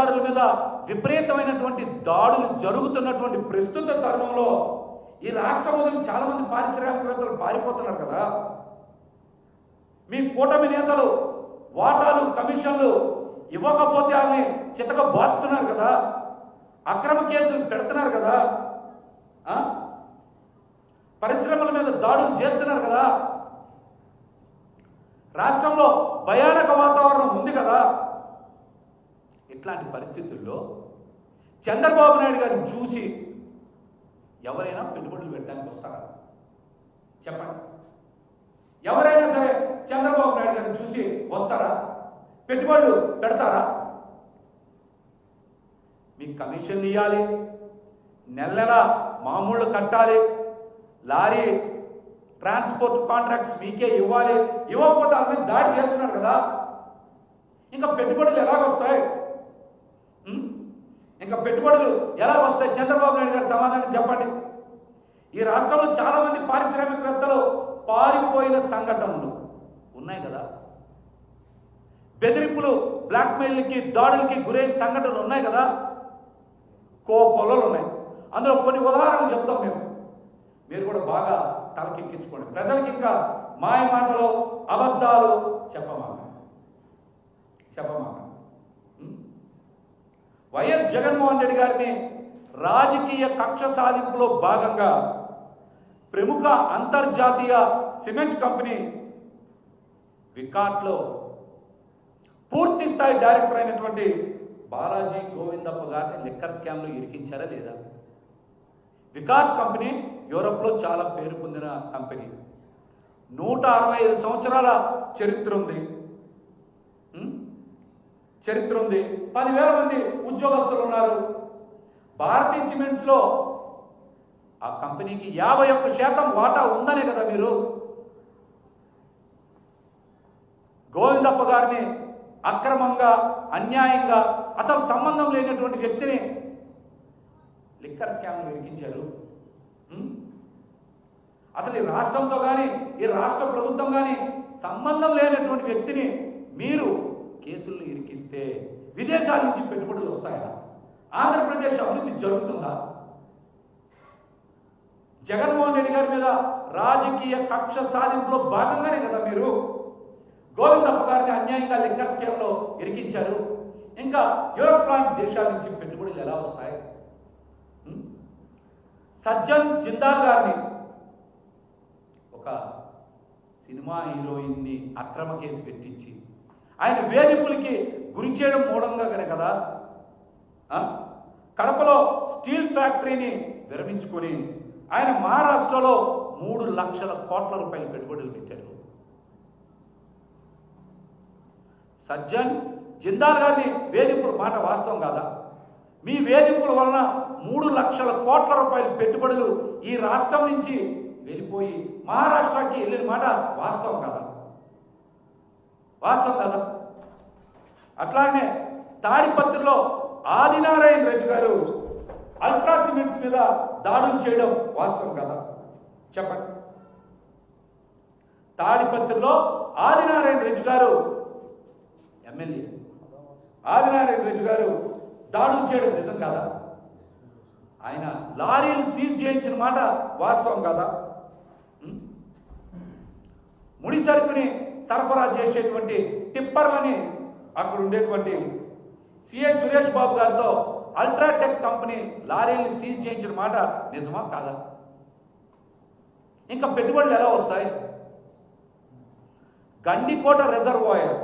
అధికారుల మీద విపరీతమైనటువంటి దాడులు జరుగుతున్నటువంటి ప్రస్తుత తరుణంలో ఈ రాష్ట్రం వదిలి చాలా మంది పారిశ్రామికవేత్తలు పారిపోతున్నారు కదా. మీ కూటమి నేతలు వాటాలు కమిషన్లు ఇవ్వకపోతే వాళ్ళని చితక బాతున్నారు కదా. అక్రమ కేసులు పెడుతున్నారు కదా. పరిశ్రమల మీద దాడులు చేస్తున్నారు కదా. రాష్ట్రంలో భయానక వాతావరణం ఉంది కదా. ఇట్లాంటి పరిస్థితుల్లో చంద్రబాబు నాయుడు గారిని చూసి ఎవరైనా పెట్టుబడులు పెట్టడానికి వస్తారా? చెప్పండి. ఎవరైనా సరే చంద్రబాబు నాయుడు గారిని చూసి వస్తారా? పెట్టుబడులు పెడతారా? మీకు కమిషన్లు ఇవ్వాలి నెల నెల మామూళ్ళు కట్టాలి లారీ ట్రాన్స్పోర్ట్ కాంట్రాక్ట్స్ మీకే ఇవ్వాలి ఇవ్వకపోతే వాళ్ళ మీద దాడి చేస్తున్నారు కదా? ఇంకా పెట్టుబడులు ఎలాగొస్తాయి? ఇంకా పెట్టుబడులు ఎలా వస్తాయి? చంద్రబాబు నాయుడు గారు సమాధానం చెప్పండి. ఈ రాష్ట్రంలో చాలామంది పారిశ్రామికవేత్తలు పారిపోయిన సంఘటనలు ఉన్నాయి కదా. బెదిరింపులు బ్లాక్మెయిల్కి దాడులకి గురైన సంఘటనలు ఉన్నాయి కదా. కో కొలలు ఉన్నాయి. అందులో కొన్ని ఉదాహరణలు చెప్తాం మేము. మీరు కూడా బాగా తలకెక్కించుకోండి. ప్రజలకి ఇంకా మాయ మాటలు అబద్ధాలు చెప్పమాక చెప్పమాక వైఎస్ జగన్మోహన్ రెడ్డి గారిని రాజకీయ కక్ష సాధింపులో భాగంగా ప్రముఖ అంతర్జాతీయ సిమెంట్ కంపెనీ వికాట్లో పూర్తి స్థాయి డైరెక్టర్ అయినటువంటి బాలాజీ గోవిందప్ప గారిని లిక్కర్ స్కామ్లో ఇరికించారా లేదా? వికాట్ కంపెనీ యూరప్లో చాలా పేరు పొందిన కంపెనీ. నూట అరవై ఐదు సంవత్సరాల చరిత్ర ఉంది. చరిత్ర ఉంది. పదివేల మంది ఉద్యోగస్తులు ఉన్నారు. భారతీయ సిమెంట్స్లో ఆ కంపెనీకి యాభై ఒక్క శాతం వాటా ఉందనే కదా మీరు? గోవిందప్ప గారిని అక్రమంగా అన్యాయంగా అసలు సంబంధం లేనటువంటి వ్యక్తిని లిక్కర్ స్కామ్లు ఇరికించారు. అసలు ఈ రాష్ట్రంతో కానీ ఈ రాష్ట్ర ప్రభుత్వం కానీ సంబంధం లేనటువంటి వ్యక్తిని మీరు కేసులను ఇరికిస్తే విదేశాల నుంచి పెట్టుబడులు వస్తాయా? ఆంధ్రప్రదేశ్ అభివృద్ధి జరుగుతుందా? జగన్మోహన్ రెడ్డి గారి మీద రాజకీయ కక్ష సాధింపులో భాగంగానే కదా మీరు గోవిందప్ప గారిని అన్యాయంగా లిక్కర్ స్కేమ్లో ఇరికించారు. ఇంకా యూరోప్ లాంటి దేశాల నుంచి పెట్టుబడులు ఎలా వస్తాయి? సజ్జన్ జిందాల్ గారిని ఒక సినిమా హీరోయిన్ని అక్రమ కేసు పెట్టించి ఆయన వేధింపులకి గురి చేయడం మూలంగానే కదా? కడపలో స్టీల్ ఫ్యాక్టరీని విరమించుకొని ఆయన మహారాష్ట్రలో మూడు లక్షల కోట్ల రూపాయల పెట్టుబడులు పెట్టారు. సజ్జన్ జిందాల్ గారిని వేధింపుల మాట వాస్తవం కాదా? మీ వేధింపుల వలన మూడు లక్షల కోట్ల రూపాయల పెట్టుబడులు ఈ రాష్ట్రం నుంచి వెళ్ళిపోయి మహారాష్ట్రకి వెళ్ళిన మాట వాస్తవం కదా? వాస్తవం కదా? అట్లానే తాడిపత్రిలో ఆదినారాయణ రెడ్డి గారు అల్ట్రా సిమెంట్స్ మీద దాడులు చేయడం వాస్తవం కదా? చెప్పండి. తాడిపత్రిలో ఆదినారాయణ రెడ్డి గారు ఎమ్మెల్యే. ఆదినారాయణ రెడ్డి గారు దాడులు చేయడం నిజం కాదా? ఆయన లారీలు సీజ్ చేయించిన మాట వాస్తవం కదా? ముడి సరుకుని సరఫరా చేసేటువంటి టిప్పర్లని అక్కడ ఉండేటువంటి సిఐ సురేష్ బాబు గారితో అల్ట్రాటెక్ కంపెనీ లారీల్ని సీజ్ చేయించిన మాట నిజమా కాదా? ఇంకా పెట్టుబడులు ఎలా వస్తాయి? గండికోట రిజర్వాయర్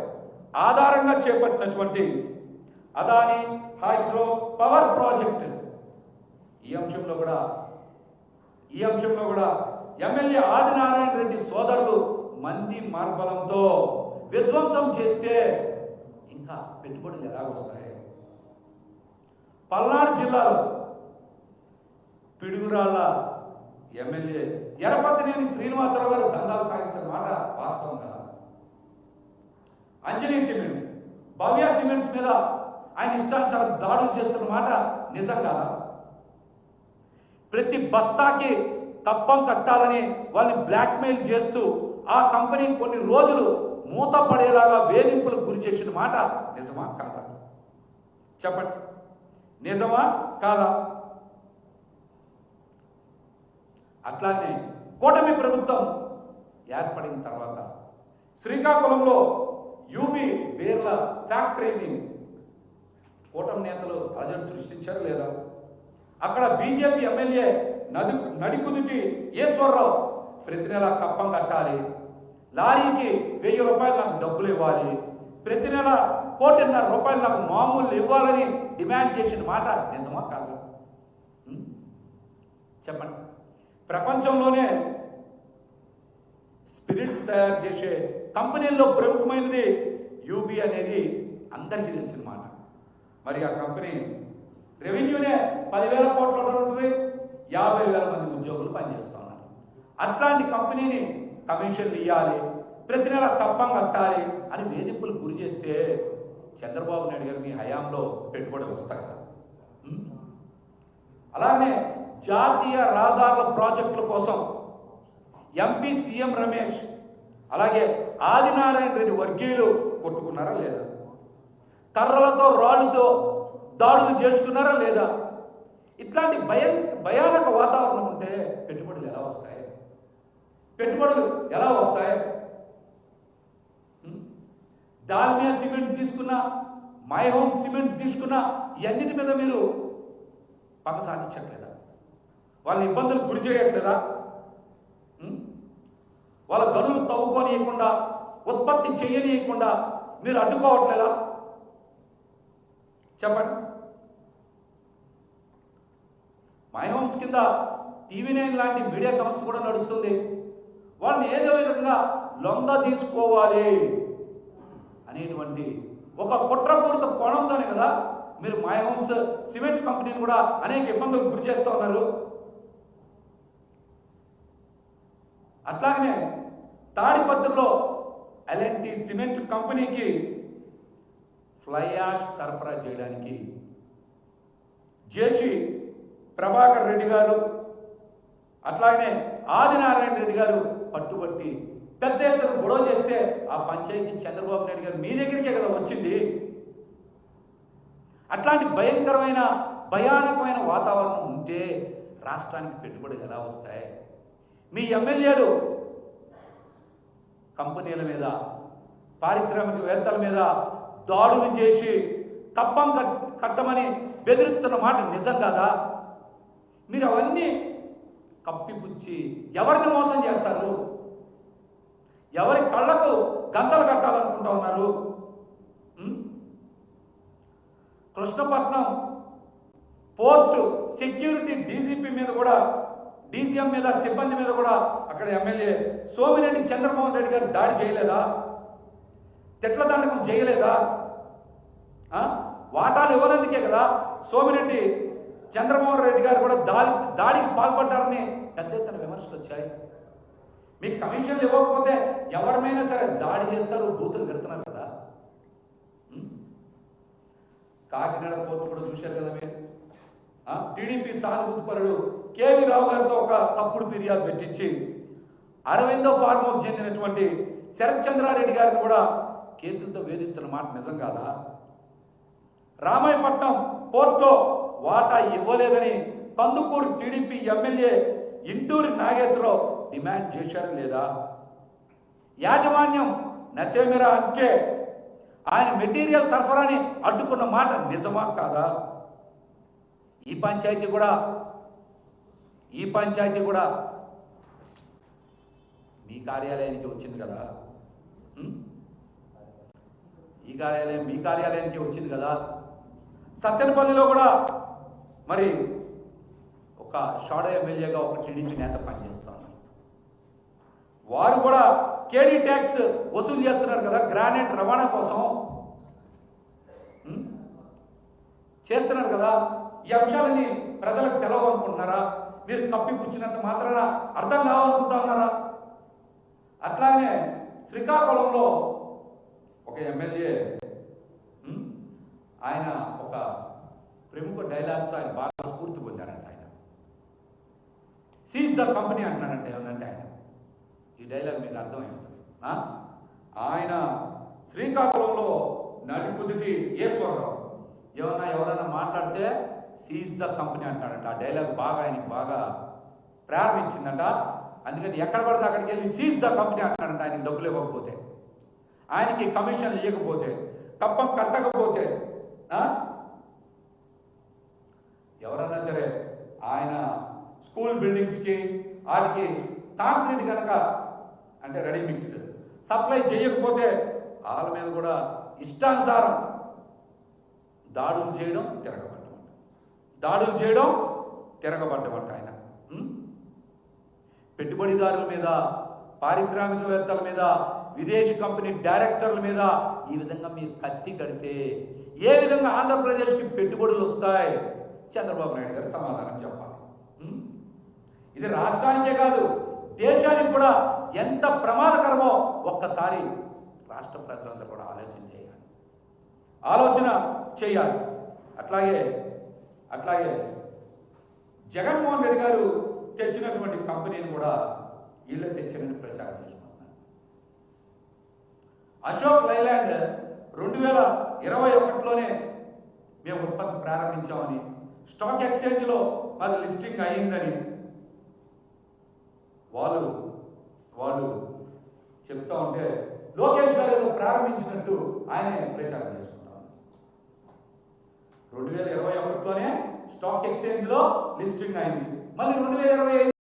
ఆధారంగా చేపట్టినటువంటి అదాని హైడ్రో పవర్ ప్రాజెక్ట్. ఈ అంశంలో కూడా ఈ అంశంలో కూడా ఎమ్మెల్యే ఆదినారాయణ రెడ్డి సోదరులు మంది మార్బలంతో విధ్వంసం చేస్తే ఇంకా పెట్టుబడులు ఎలాగొస్తాయి? పల్నాడు జిల్లాలో పిడుగురాళ్ళ ఎమ్మెల్యే ఎరపతినేని శ్రీనివాసరావు గారు దందాలు సాగిస్తున్న మాట వాస్తవం కదా? అంజనీ సిమెంట్స్ భవ్య సిమెంట్స్ మీద ఆయన ఇష్టానుసారం దాడులు చేస్తున్న మాట నిజం కదా? ప్రతి బస్తాకి తప్పం కట్టాలని వాళ్ళని బ్లాక్మెయిల్ చేస్తూ ఆ కంపెనీ కొన్ని రోజులు మూత పడేలాగా వేధింపులకు గురి చేసిన మాట నిజమా కాదా? చెప్పండి. నిజమా కాదా? అట్లానే కూటమి ప్రభుత్వం ఏర్పడిన తర్వాత శ్రీకాకుళంలో యూబీ బీర్ల ఫ్యాక్టరీని కూటమి నేతలు అలజడి సృష్టించారు లేదా? అక్కడ బీజేపీ ఎమ్మెల్యే నది నడికుదుటి ఈశ్వరరావు ప్రతి నెల కప్పం కట్టాలి. లారీకి వెయ్యి రూపాయలు నాకు డబ్బులు ఇవ్వాలి. ప్రతి నెల కోటిన్నర రూపాయలు నాకు మామూలు ఇవ్వాలని డిమాండ్ చేసిన మాట నిజమా కాదా? చెప్పండి. ప్రపంచంలోనే స్పిరిట్స్ తయారు చేసే కంపెనీల్లో ప్రముఖమైనది యూబీ అనేది అందరికీ తెలిసిన మాట. మరి ఆ కంపెనీ రెవెన్యూనే పదివేల కోట్ల ఉంటుంది యాభై వేల మంది ఉద్యోగులు పనిచేస్తూ ఉన్నారు. అట్లాంటి కంపెనీని కమిషన్లు ఇవ్వాలి ప్రతి నెల తప్పం కట్టాలి అని వేధింపులు గురి చేస్తే చంద్రబాబు నాయుడు గారు మీ హయాంలో పెట్టుబడి వస్తాయి అలానే జాతీయ రహదారుల ప్రాజెక్టుల కోసం ఎంపీ సీఎం రమేష్ అలాగే ఆదినారాయణ రెడ్డి వర్గీయులు కొట్టుకున్నారా లేదా? కర్రలతో రాళ్ళతో దాడులు చేసుకున్నారా లేదా? ఇట్లాంటి భయం భయానక వాతావరణం ఉంటే పెట్టుబడులు ఎలా వస్తాయి? పెట్టుబడులు ఎలా వస్తాయి? దాల్మియా సిమెంట్స్ తీసుకున్నా మై హోమ్ సిమెంట్స్ తీసుకున్నా ఇవన్నిటి మీద మీరు పగ సాధించట్లేదా? వాళ్ళ ఇబ్బందులు గురి చేయట్లేదా? వాళ్ళ గనులు తవ్వుకోనియకుండా ఉత్పత్తి చేయనీయకుండా మీరు అడ్డుకోవట్లేదా? చెప్పండి. మై హోమ్స్ కింద టీవీ నైన్ లాంటి మీడియా సంస్థ కూడా నడుస్తుంది. వాళ్ళని ఏదో విధంగా లొంగ తీసుకోవాలి అనేటువంటి ఒక కుట్రపూరిత కోణంతోనే కదా మీరు మై హోమ్స్ సిమెంట్ కంపెనీని కూడా అనేక ఇబ్బందులు గురి చేస్తూ ఉన్నారు. అట్లాగనే తాడిపత్రిలో ఎలాంటి సిమెంట్ కంపెనీకి ఫ్లై యాష్ సరఫరా చేయడానికి జేసి ప్రభాకర్ రెడ్డి గారు అట్లాగనే ఆదినారాయణ రెడ్డి గారు పట్టుబట్టి పెద్ద ఎత్తున గొడవ చేస్తే ఆ పంచాయతీ చంద్రబాబు నాయుడు గారు మీ దగ్గరికే కదా వచ్చింది. అట్లాంటి భయంకరమైన భయానకమైన వాతావరణం ఉంటే రాష్ట్రానికి పెట్టుబడులు ఎలా వస్తాయి? మీ ఎమ్మెల్యేలు కంపెనీల మీద పారిశ్రామికవేత్తల మీద దాడులు చేసి కప్పం కట్ కట్టమని బెదిరిస్తున్న మాట నిజం కాదా? మీరు అవన్నీ కప్పిపుచ్చి ఎవరిని మోసం చేస్తారు? ఎవరి కళ్ళకు గంతలు కట్టాలనుకుంటా ఉన్నారు? కృష్ణపట్నం పోర్టు సెక్యూరిటీ డీజీపీ మీద కూడా డీసీఎం మీద సిబ్బంది మీద కూడా అక్కడ ఎమ్మెల్యే సోమిరెడ్డి చంద్రమోహన్ రెడ్డి గారు దాడి చేయలేదా? తిట్ల దండకం చేయలేదా? వాటాలు ఇవ్వనందుకే కదా సోమిరెడ్డి చంద్రమోహన్ రెడ్డి గారు కూడా దాడి దాడికి పాల్పడ్డారని పెద్ద ఎత్తున విమర్శలు వచ్చాయి. మీకు కమిషన్లు ఇవ్వకపోతే ఎవరిమైనా సరే దాడి చేస్తారు బూతులు తిడుతున్నారు కదా. కాకినాడ పోర్టు కూడా చూశారు కదా మీరు. టీడీపీ సానుభూతిపరుడు కేవీ రావు గారితో ఒక తప్పుడు ఫిర్యాదు పెట్టించి అరవిందో ఫార్మోకు చెందినటువంటి శరత్ చంద్రారెడ్డి గారిని కూడా కేసులతో వేధిస్తున్న మాట నిజం కాదా? రామాయపట్నం పోర్టులో వాటా ఇవ్వలేదని Kandukur TDP MLA Inturi Nageswara Rao demand చేశారు లేదా? యాజమాన్యం నసేమిరా అంటే ఆయన మెటీరియల్ సరఫరాని అడ్డుకున్న మాట నిజమా కాదా? ఈ పంచాయతీ కూడా ఈ పంచాయతీ కూడా మీ కార్యాలయానికి వచ్చింది కదా? ఈ కార్యాలయం మీ కార్యాలయానికి వచ్చింది కదా? సత్తెనపల్లిలో కూడా మరి ఒక షాడో ఎమ్మెల్యేగా ఒక టీడీపీ నేత పనిచేస్తా ఉన్నారు వారు కూడా కేడీ ట్యాక్స్ వసూలు చేస్తున్నారు కదా గ్రానైట్ రవాణా కోసం. చేస్తున్నారు కదా. ఈ అంశాలని ప్రజలకు తెలవాలనుకుంటున్నారా? మీరు కప్పిపుచ్చినంత మాత్రాన అర్థం కావాలనుకుంటా ఉన్నారా? అట్లానే శ్రీకాకుళంలో ఒక ఎమ్మెల్యే ఆయన ఒక ప్రముఖ డైలాగ్తో ఆయన బాగా స్ఫూర్తి పొందారంట ఆయన. సీజ్ ద కంపెనీ అంటున్నాడంటే ఏమనంటే ఆయన. ఈ డైలాగ్ మీకు అర్థమై ఉంటుంది ఆయన శ్రీకాకుళంలో నడికుదుటి ఈశ్వరరావు ఏమన్నా ఎవరైనా మాట్లాడితే సీజ్ ద కంపెనీ అంటాడంట. ఆ డైలాగ్ బాగా ఆయనకి బాగా ప్రారంభించిందంట. అందుకని ఎక్కడ పడితే అక్కడికి వెళ్ళి సీజ్ ద కంపెనీ అంటాడంట ఆయనకి డబ్బులు ఇవ్వకపోతే. ఆయనకి కమిషన్లు ఇవ్వకపోతే కప్పం కట్టకపోతే ఎవరన్నా సరే ఆయన స్కూల్ బిల్డింగ్స్కి వాటికి కాంక్రీట్ కనుక అంటే రెడీ మిక్స్ సప్లై చేయకపోతే వాళ్ళ మీద కూడా ఇష్టానుసారం దాడులు చేయడం తిరగబడ్డమంట. దాడులు చేయడం తిరగబడ్డమంట ఆయన. పెట్టుబడిదారుల మీద పారిశ్రామికవేత్తల మీద విదేశీ కంపెనీ డైరెక్టర్ల మీద ఈ విధంగా మీరు కత్తి కడితే ఏ విధంగా ఆంధ్రప్రదేశ్కి పెట్టుబడులు వస్తాయి చంద్రబాబు నాయుడు గారు సమాధానం చెప్పాలి. ఇది రాష్ట్రానికే కాదు దేశానికి కూడా ఎంత ప్రమాదకరమో ఒక్కసారి రాష్ట్ర ప్రజలందరూ కూడా ఆలోచన చేయాలి. ఆలోచన చేయాలి. అట్లాగే అట్లాగే జగన్మోహన్ రెడ్డి గారు తెచ్చినటువంటి కంపెనీని కూడా వీళ్ళు తెచ్చారని ప్రచారం చేసుకుంటున్నారు. అశోక్ లైలాండ్ రెండు వేల ఇరవై ఒకటిలోనే మేము ఉత్పత్తి ప్రారంభించామని స్టాక్ ఎక్స్చేంజ్లో మాది లిస్టింగ్ అయ్యిందని వాళ్ళు వాళ్ళు చెప్తా ఉంటే లోకేష్ గారు ఏదో ప్రారంభించినట్టు ఆయనే ప్రచారం చేసుకుంటాం రెండు వేల ఇరవై ఒకటిలోనే స్టాక్ ఎక్స్చేంజ్లో లిస్టింగ్ అయింది. మళ్ళీ రెండు వేల ఇరవై